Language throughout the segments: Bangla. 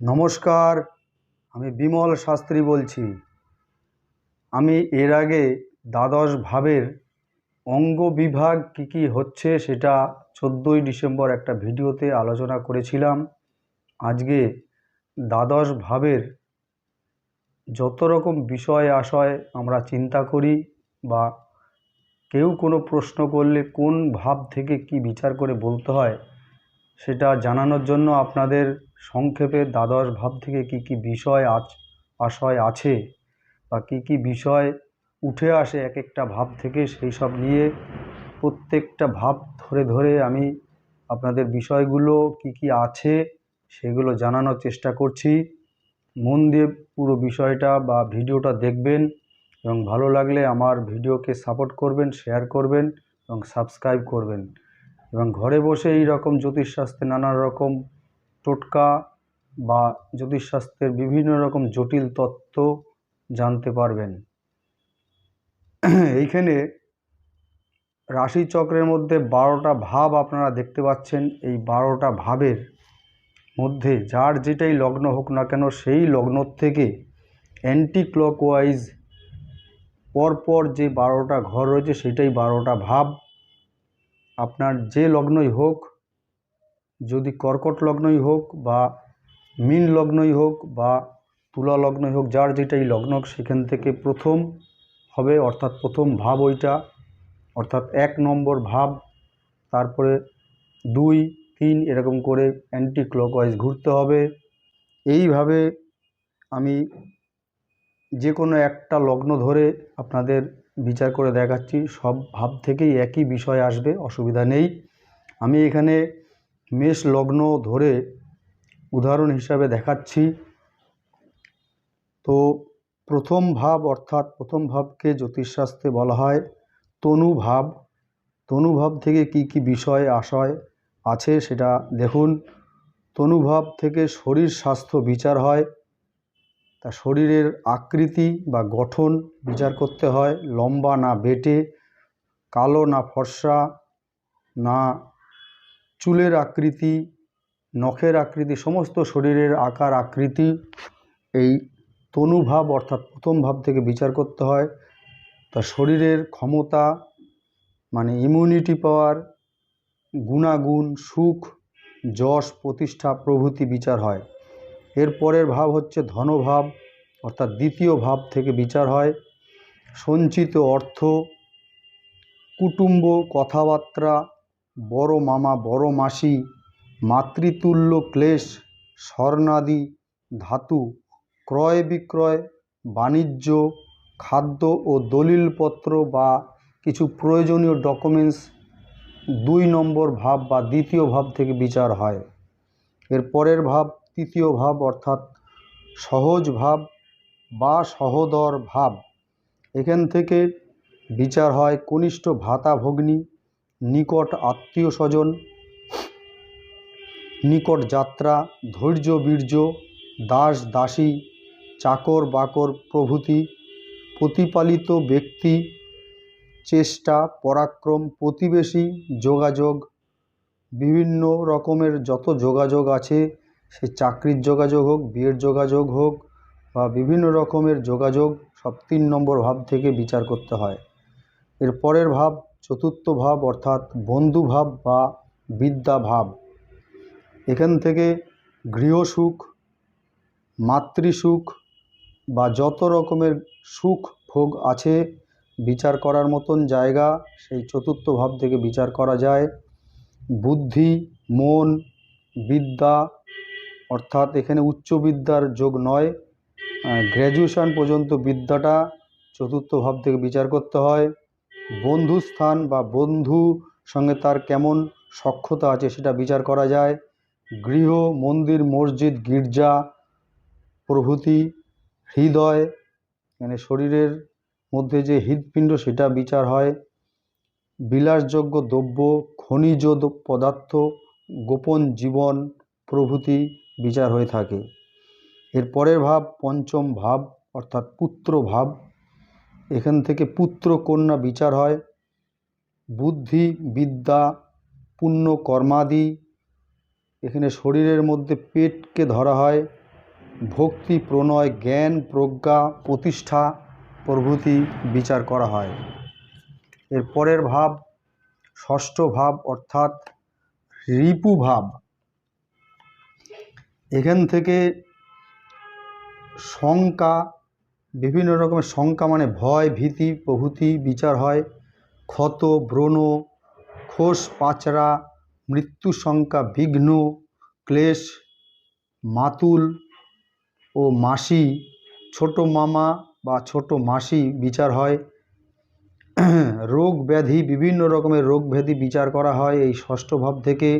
নমস্কার, আমি বিমল শাস্ত্রী বলছি। আমি এর আগে দ্বাদশ ভাবের অঙ্গ বিভাগ কী কী হচ্ছে সেটা চোদ্দোই ডিসেম্বর একটা ভিডিওতে আলোচনা করেছিলাম। আজকে দ্বাদশ ভাবের যত রকম বিষয় আশয় আমরা চিন্তা করি বা কেউ কোনো প্রশ্ন করলে কোন ভাব থেকে কি বিচার করে বলতে হয় সেটা জানানোর জন্য আপনাদের সংক্ষেপে দ্বাদশ ভাব থেকে কি কি বিষয় আচ, আশয় আছে বা কি কি বিষয় উঠে আসে এক একটা ভাব থেকে সেই সব নিয়ে প্রত্যেকটা ভাব ধরে ধরে আমি আপনাদের বিষয়গুলো কি কি আছে সেগুলো জানানোর চেষ্টা করছি। মন দিয়ে পুরো বিষয়টা বা ভিডিওটা দেখবেন এবং ভালো লাগলে আমার ভিডিওকে সাপোর্ট করবেন, শেয়ার করবেন এবং সাবস্ক্রাইব করবেন। এবং ঘরে বসে এই রকম জ্যোতিষশাস্ত্রে নানা রকম টোটকা বা জ্যোতিষশাস্ত্রের বিভিন্ন রকম জটিল তত্ত্ব জানতে পারবেন। এইখানে রাশিচক্রের মধ্যে বারোটা ভাব আপনারা দেখতে পাচ্ছেন। এই বারোটা ভাবের মধ্যে যার যেটাই লগ্ন হোক না কেন, সেই লগ্ন থেকে অ্যান্টি ক্লকওয়াইজ পরপর যে বারোটা ঘর রয়েছে, সেটাই বারোটা ভাব। আপনার যে লগ্নই হোক যদি কর্কট লগ্নই হোক বা মীন লগ্নই হোক বা তুলা লগ্নই হোক, যার যেটাই লগ্ন সেখান থেকে প্রথম হবে, অর্থাৎ প্রথম ভাব ওইটা, অর্থাৎ এক নম্বর ভাব, তারপরে দুই, তিন, এরকম করে অ্যান্টি ক্লকওয়াইজ ঘুরতে হবে। এইভাবে আমি যে কোনো একটা লগ্ন ধরে আপনাদের বিচার করে দেখাচ্ছি, সব ভাব থেকেই একই বিষয় আসবে, অসুবিধা নেই। আমি এখানে মেষ লগ্ন ধরে উদাহরণ হিসাবে দেখাচ্ছি। তো প্রথম ভাব অর্থাৎ প্রথম ভাবকে জ্যোতিষশাস্ত্রে বলা হয় তনু ভাব। তনু ভাব থেকে কি কি বিষয় আশয় আছে সেটা দেখুন। তনুভাব থেকে শরীর স্বাস্থ্য বিচার হয়। তা শরীরের আকৃতি বা গঠন বিচার করতে হয়। লম্বা না বেটে, কালো না ফর্সা, না চুলের আকৃতি, নখের আকৃতি, সমস্ত শরীরের আকার, আকৃতি, এই তনুভাব অর্থাৎ প্রথম ভাব থেকে বিচার করতে হয়। তা শরীরের ক্ষমতা মানে ইমিউনিটি পাওয়ার গুণাগুণ, সুখ, যশ, প্রতিষ্ঠা, প্রভৃতি বিচার হয়। এর পরের ভাব হচ্ছে ধনভাব, অর্থাৎ দ্বিতীয় ভাব থেকে বিচার হয়। সঞ্চিত অর্থ, কুটুম্ব কথাবার্তা বড় মামা, বড় মাসি, মাতৃতুল্য ক্লেশ, স্বর্ণাদি, ধাতু, ক্রয় বিক্রয়, বাণিজ্য, খাদ্য ও দলিলপত্র বা কিছু প্রয়োজনীয় ডকুমেন্টস দুই নম্বর ভাব বা দ্বিতীয় ভাব থেকে বিচার হয়। এর পরের ভাব, তৃতীয় ভাব অর্থাৎ সহজ ভাব বা সহদর ভাব। এখান থেকে বিচার হয় কনিষ্ঠ ভাতা ভগ্নী নিকট আত্মীয় স্বজন, নিকট যাত্রা, ধৈর্য, বীর্য, দাস, দাসী, চাকর, বাকর, প্রভৃতি, প্রতিপালিত ব্যক্তি, চেষ্টা, পরাক্রম, প্রতিবেশী, যোগাযোগ, বিভিন্ন রকমের যত যোগাযোগ আছে, সে চাকরির যোগাযোগ হোক, বিয়ের যোগাযোগ হোক, বা বিভিন্ন রকমের যোগাযোগ, সব তিন নম্বর ভাব থেকে বিচার করতে হয়। এর পরের ভাব চতুর্থ ভাব অর্থাৎ বন্ধুভাব বা বিদ্যা ভাব। এখান থেকে গৃহসুখ মাতৃসুখ বা যত রকমের সুখ ভোগ আছে বিচার করার মতন জায়গা সেই চতুর্থ ভাব থেকে বিচার করা যায়। বুদ্ধি, মন, বিদ্যা অর্থাৎ এখানে উচ্চ বিদ্যার যোগ নয় গ্র্যাজুয়েশান পর্যন্ত বিদ্যাটা চতুর্থ ভাব থেকে বিচার করতে হয়। বন্ধুস্থান বা বন্ধু সঙ্গে তার কেমন সক্ষতা আছে সেটা বিচার করা যায়। গৃহ, মন্দির, মসজিদ, গির্জা, প্রভৃতি, হৃদয় মানে শরীরের মধ্যে যে হৃদপিণ্ড সেটা বিচার হয়। বিলাসযোগ্য দ্রব্য, খনিজ পদার্থ, গোপন জীবন, প্রভৃতি বিচার হয়ে থাকে। এর পরের ভাব পঞ্চম ভাব, অর্থাৎ পুত্র ভাব। এখান থেকে পুত্র কন্যা বিচার হয়। বুদ্ধি, বিদ্যা, পুণ্য, কর্মাদি, এখানে শরীরের মধ্যে পেটকে ধরা হয়। ভক্তি, প্রণয়, জ্ঞান, প্রজ্ঞা, প্রতিষ্ঠা, প্রভৃতি বিচার করা হয়। এর পরের ভাব, ষষ্ঠ ভাব, অর্থাৎ রিপু ভাব। এখান থেকে শঙ্কা বিভিন্ন রকমের শঙ্কা মানে ভয়, ভীতি, প্রভৃতি, বিচার হয়। ক্ষত, ব্রণ খোস পাচরা, মৃত্যু শঙ্কা, বিঘ্ন, ক্লেশ, মাতুল ও মাসি। ছোট মামা বা ছোট মাসি বিচার হয়। রোগ ব্যাধি, বিভিন্ন রকমের রোগ ব্যাধি বিচার করা হয় এই ষষ্ঠ ভাব থেকে।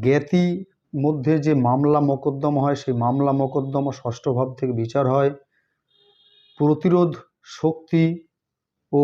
জ্ঞাতি মধ্যে যে মামলা মোকদ্দমা হয়, সেই মামলা মোকদ্দমা ষষ্ঠ ভাব থেকে বিচার হয়। প্রতিরোধ শক্তি ও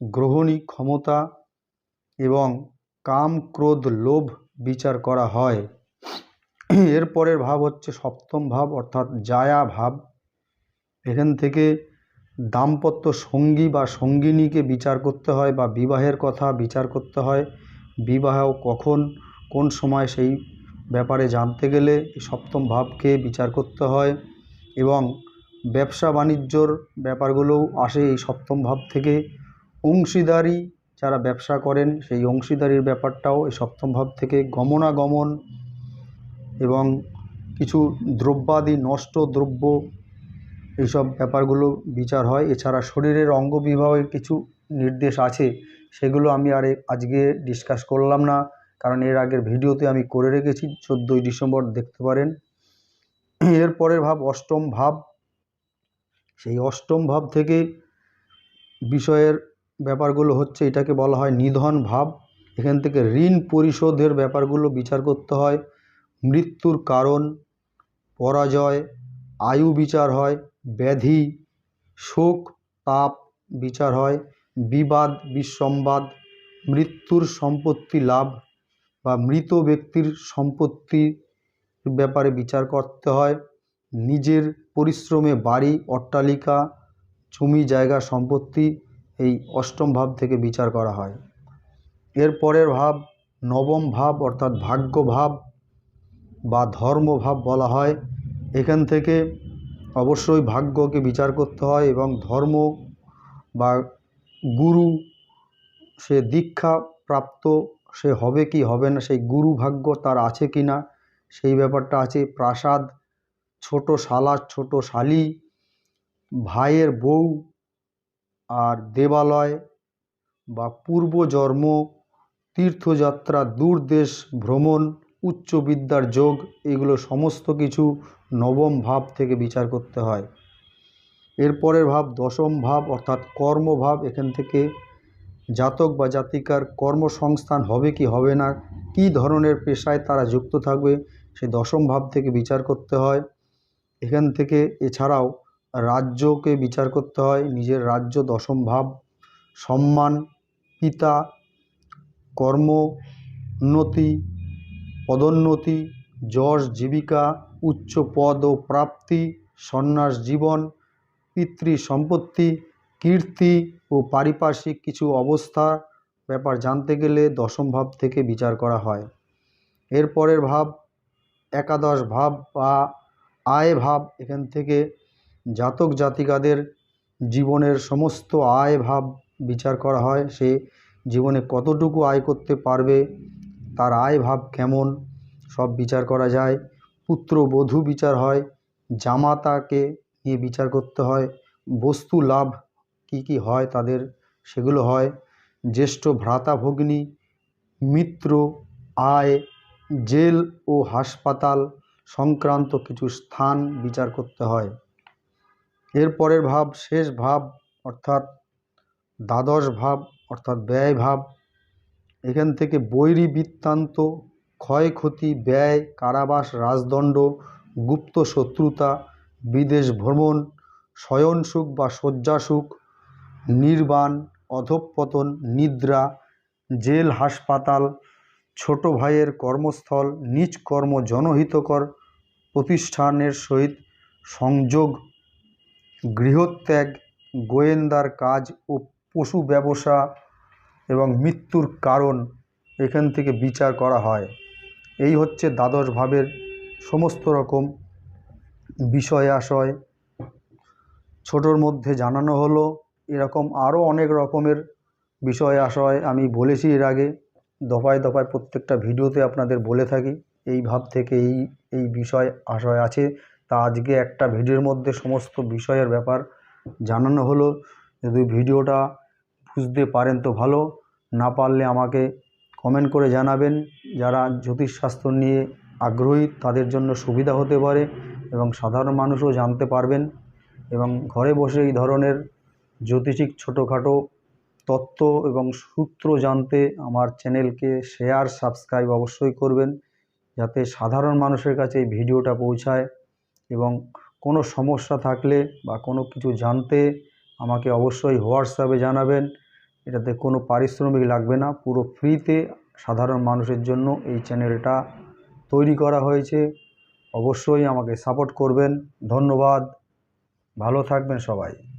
গ্রহণী ক্ষমতা এবং কাম ক্রোধ লোভ বিচার করা হয়। এর পরের ভাব হচ্ছে সপ্তম ভাব, অর্থাৎ জায়া ভাব। এখান থেকে দাম্পত্য সঙ্গী বা সঙ্গিনীকে বিচার করতে হয় বা বিবাহের কথা বিচার করতে হয়। বিবাহ কখন, কোন সময় সেই ব্যাপারে জানতে গেলে সপ্তম ভাবকে বিচার করতে হয় এবং ব্যবসা বাণিজ্যর ব্যাপারগুলোও আসে এই সপ্তম ভাব থেকে। অংশীদারি যারা ব্যবসা করেন, সেই অংশীদারির ব্যাপারটাও এই সপ্তম ভাব থেকে গমনাগমন এবং কিছু দ্রব্যাদি নষ্ট দ্রব্য, এইসব ব্যাপারগুলো বিচার হয়। এছাড়া শরীরের অঙ্গ বিভাগের কিছু নির্দেশ আছে, সেগুলো আমি আর আজকে ডিসকাস করলাম না, কারণ এর আগের ভিডিওতে আমি করে রেখেছি, চোদ্দোই ডিসেম্বর দেখতে পারেন। এর পরের ভাব, অষ্টম ভাব সেই অষ্টম ভাব থেকে বিষয়ের ব্যাপারগুলো হচ্ছে, এটাকে বলা হয় নিধন ভাব। এখান থেকে ঋণ পরিশোধের ব্যাপারগুলো বিচার করতে হয়। মৃত্যুর কারণ, পরাজয়, আয়ু বিচার হয়, ব্যাধি, শোক, তাপ বিচার হয়, বিবাদ, বিসম্বাদ, মৃত্যুর সম্পত্তি লাভ বা মৃত ব্যক্তির সম্পত্তির ব্যাপারে বিচার করতে হয়। নিজের পরিশ্রমে বাড়ি, অট্টালিকা, জমি, জায়গা সম্পত্তি এই অষ্টম ভাব থেকে বিচার করা হয়। এর পরের ভাব নবম ভাব অর্থাৎ ভাগ্য ভাব বা ধর্ম ভাব বলা হয়। এখান থেকে অবশ্যই ভাগ্যকে বিচার করতে হয় এবং ধর্ম বা গুরু, সে দীক্ষা প্রাপ্ত, সে হবে কি হবে না, সেই গুরু ভাগ্য তার আছে কি না, সেই ব্যাপারটা আছে। প্রাসাদ ছোট শালা, ছোট শালি, ভাইয়ের বউ আর দেবালয় বা পূর্বজন্ম, তীর্থযাত্রা, দূরদেশ, ভ্রমণ, উচ্চ বিদ্যার যোগ, এগুলো সমস্ত কিছু নবম ভাব থেকে বিচার করতে হয়। এরপরের ভাব দশম ভাব অর্থাৎ কর্মভাব, এখান থেকে জাতক বা জাতিকার কর্মসংস্থান হবে কি হবে না, কী ধরনের পেশায় তারা যুক্ত থাকবে, সে দশম ভাব থেকে বিচার করতে হয়। এখান থেকে এছাড়াও রাজ্যকে বিচার করতে হয়, নিজের রাজ্য দশম ভাব, সম্মান, পিতা কর্ম উন্নতি পদোন্নতি, যশ, জীবিকা, উচ্চ পদ ও প্রাপ্তি, সন্ন্যাস জীবন, পিতৃ সম্পত্তি, কীর্তি ও পারিপার্শ্বিক কিছু অবস্থা ব্যাপার জানতে গেলে দশম ভাব থেকে বিচার করা হয়। এরপরের ভাব, একাদশ ভাব বা আয় ভাব এখান থেকে জাতক জাতিকাদের জীবনের সমস্ত আয় ভাব বিচার করা হয়। সে জীবনে কতটুকু আয় করতে পারবে, তার আয় ভাব কেমন, সব বিচার করা যায়। পুত্র বধূ বিচার হয়, জামাতাকে নিয়ে বিচার করতে হয়। বস্তু লাভ কি কি হয় তাদের, সেগুলো হয়। জ্যেষ্ঠ ভ্রাতা ভগ্নী, মিত্র, আয়, জেল ও হাসপাতাল সংক্রান্ত কিছু স্থান বিচার করতে হয়। এরপরের ভাব শেষ ভাব, অর্থাৎ দ্বাদশ ভাব, অর্থাৎ ব্যয় ভাব। এখান থেকে বৈরী বৃত্তান্ত, ক্ষয়ক্ষতি, ব্যয়, কারাবাস, রাজদণ্ড, গুপ্ত শত্রুতা, বিদেশ ভ্রমণ শয়নসুখ বা শয্যাসুখ নির্বাণ, অধঃপতন, নিদ্রা, জেল, হাসপাতাল ছোট ভাইয়ের কর্মস্থল, নিজ কর্ম জনহিতকর প্রতিষ্ঠানের সহিত সংযোগ, গৃহত্যাগ, গোয়েন্দার কাজ ও পশু ব্যবসা এবং মৃত্যুর কারণ এখান থেকে বিচার করা হয়। এই হচ্ছে দ্বাদশ ভাবের সমস্ত রকম বিষয় আশয় ছোটোর মধ্যে জানানো হলো, এরকম আরও অনেক রকমের বিষয় আশয় আমি বলেছি এর আগে। দফায় দফায় প্রত্যেকটা ভিডিওতে আপনাদের বলে থাকি, এই ভাব থেকে এই এই বিষয় আশয় আছে। তা আজকে একটা ভিডিওর মধ্যে সমস্ত বিষয়ের ব্যাপার জানানো হলো। যদি ভিডিওটা বুঝতে পারেন তো ভালো, না পারলে আমাকে কমেন্ট করে জানাবেন। যারা জ্যোতিষশাস্ত্র নিয়ে আগ্রহী, তাদের জন্য সুবিধা হতে পারে এবং সাধারণ মানুষও জানতে পারবেন। এবং ঘরে বসে এই ধরনের জ্যোতিষিক ছোটোখাটো তত্ত্ব এবং সূত্র জানতে আমার চ্যানেলকে শেয়ার, সাবস্ক্রাইব অবশ্যই করবেন, যাতে সাধারণ মানুষের কাছে এই ভিডিওটা পৌঁছায় এবং কোনো সমস্যা থাকলে বা কোনো কিছু জানতে আমাকে অবশ্যই হোয়াটসঅ্যাপে জানাবেন। এটাতে কোনো পারিশ্রমিক লাগবে না। পুরো ফ্রিতে সাধারণ মানুষের জন্য এই চ্যানেলটা তৈরি করা হয়েছে। অবশ্যই আমাকে সাপোর্ট করবেন। ধন্যবাদ। ভালো থাকবেন সবাই।